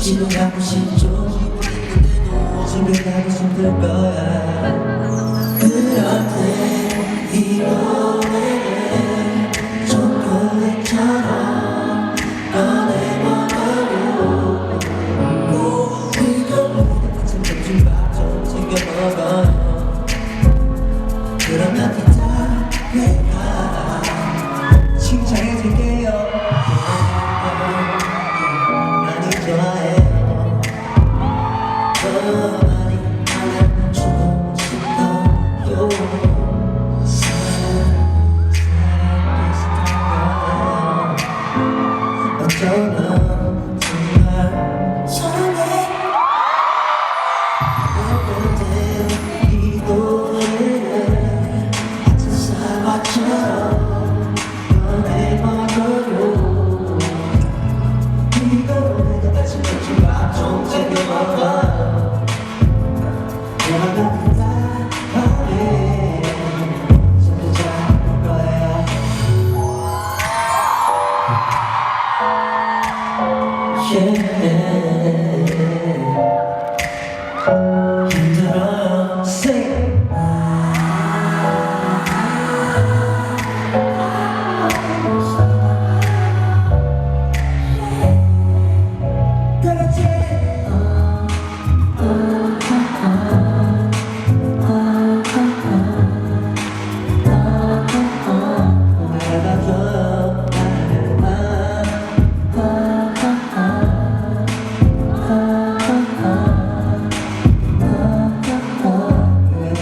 지금 가고 싶죠 집에 가고 싶을 거야 don't know Yeah.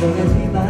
감사합니다.